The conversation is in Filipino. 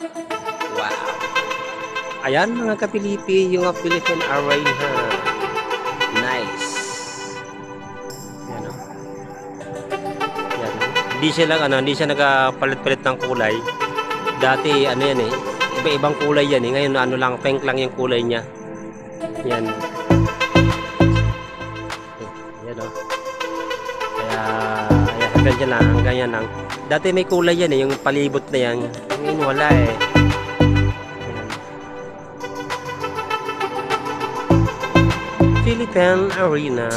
Wow. Ayan mga kapilipi, yung Philippine Arena. Nice. Yan o. Yan. Hindi siya lang, ano, hindi siya nagpalit-palit ng kulay. Dati, ano yan eh, iba-ibang kulay yan eh. Ngayon, ano lang, pink lang yung kulay niya. Yan. Yan o. Dyan lang, hanggang yan lang. Dati may kulay yan eh, yung palibot na yan. Ngayon wala eh. Philippine Arena.